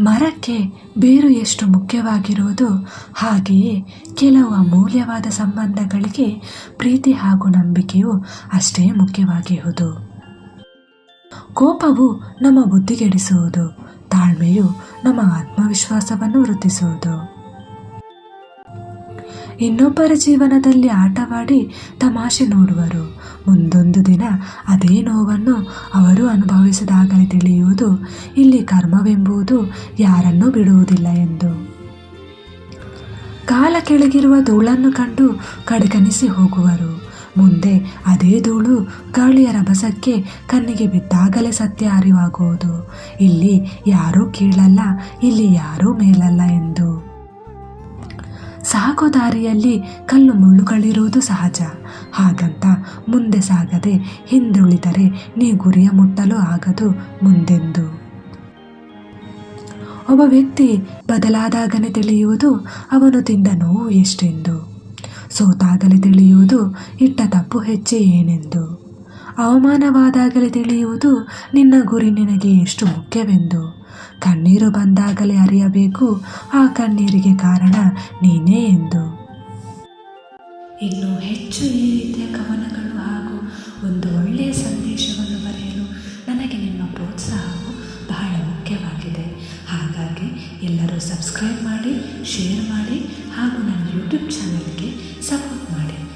ಮರಕ್ಕೆ ಬೇರು ಎಷ್ಟು ಮುಖ್ಯವಾಗಿರುವುದು ಹಾಗೆಯೇ ಕೆಲವು ಅಮೂಲ್ಯವಾದ ಸಂಬಂಧಗಳಿಗೆ ಪ್ರೀತಿ ಹಾಗೂ ನಂಬಿಕೆಯು ಅಷ್ಟೇ ಮುಖ್ಯವಾಗಿರುವುದು. ಕೋಪವು ನಮ್ಮ ಬುದ್ಧಿಗೆಡಿಸುವುದು, ತಾಳ್ಮೆಯು ನಮ್ಮ ಆತ್ಮವಿಶ್ವಾಸವನ್ನು ವೃದ್ಧಿಸುವುದು. ಇನ್ನೊಬ್ಬರ ಜೀವನದಲ್ಲಿ ಆಟವಾಡಿ ತಮಾಷೆ ನೋಡುವರು. ಮುಂದೊಂದು ದಿನ ಅದೇ ನೋವನ್ನು ಅವರು ಅನುಭವಿಸಿದಾಗಲೇ ತಿಳಿಯುವುದು, ಇಲ್ಲಿ ಕರ್ಮವೆಂಬುದು ಯಾರನ್ನೂ ಬಿಡುವುದಿಲ್ಲ ಎಂದು. ಕಾಲ ಕೆಳಗಿರುವ ಧೂಳನ್ನು ಕಂಡು ಕಡೆಗಣಿಸಿ ಹೋಗುವರು. ಮುಂದೆ ಅದೇ ಧೂಳು ಗಾಳಿಯ ರಭಸಕ್ಕೆ ಕಣ್ಣಿಗೆ ಬಿದ್ದಾಗಲೇ ಸತ್ಯ ಅರಿವಾಗುವುದು. ಇಲ್ಲಿ ಯಾರೂ ಕೀಳಲ್ಲ, ಇಲ್ಲಿ ಯಾರೂ ಮೇಲಲ್ಲ ಎಂದು. ಸಾಗೋ ದಾರಿಯಲ್ಲಿ ಕಲ್ಲು ಮುಳ್ಳುಗಳಿರುವುದು ಸಹಜ. ಹಾಗಂತ ಮುಂದೆ ಸಾಗದೆ ಹಿಂದುಳಿದರೆ ನೀ ಗುರಿಯ ಮುಟ್ಟಲು ಆಗದು ಮುಂದೆಂದು. ಒಬ್ಬ ವ್ಯಕ್ತಿ ಬದಲಾದಾಗಲೇ ತಿಳಿಯುವುದು ಅವನು ತಿಂದ ನೋವು ಎಷ್ಟೆಂದು. ಸೋತಾಗಲೇ ತಿಳಿಯುವುದು ಇಟ್ಟ ತಪ್ಪು ಹೆಚ್ಚೆ ಏನೆಂದು. ಅವಮಾನವಾದಾಗಲೇ ತಿಳಿಯುವುದು ನಿನ್ನ ಗುರಿ ನಿನಗೆ ಎಷ್ಟು ಮುಖ್ಯವೆಂದು. ಕಣ್ಣೀರು ಬಂದಾಗಲೇ ಅರಿಯಬೇಕು, ಆ ಕಣ್ಣೀರಿಗೆ ಕಾರಣ ನೀನೇ ಎಂದು. ಇನ್ನು ಹೆಚ್ಚು ಈ ರೀತಿಯ ಕವನಗಳು ಹಾಗೂ ಒಂದು ಒಳ್ಳೆಯ ಸಂದೇಶವನ್ನು ಬರೆಯಲು ನನಗೆ ನಿಮ್ಮ ಪ್ರೋತ್ಸಾಹವು ಬಹಳ ಮುಖ್ಯವಾಗಿದೆ. ಹಾಗಾಗಿ ಎಲ್ಲರೂ ಸಬ್ಸ್ಕ್ರೈಬ್ ಮಾಡಿ, ಶೇರ್ ಮಾಡಿ ಹಾಗೂ ನನ್ನ ಯೂಟ್ಯೂಬ್ ಚಾನಲ್ಗೆ ಸಪೋರ್ಟ್ ಮಾಡಿ.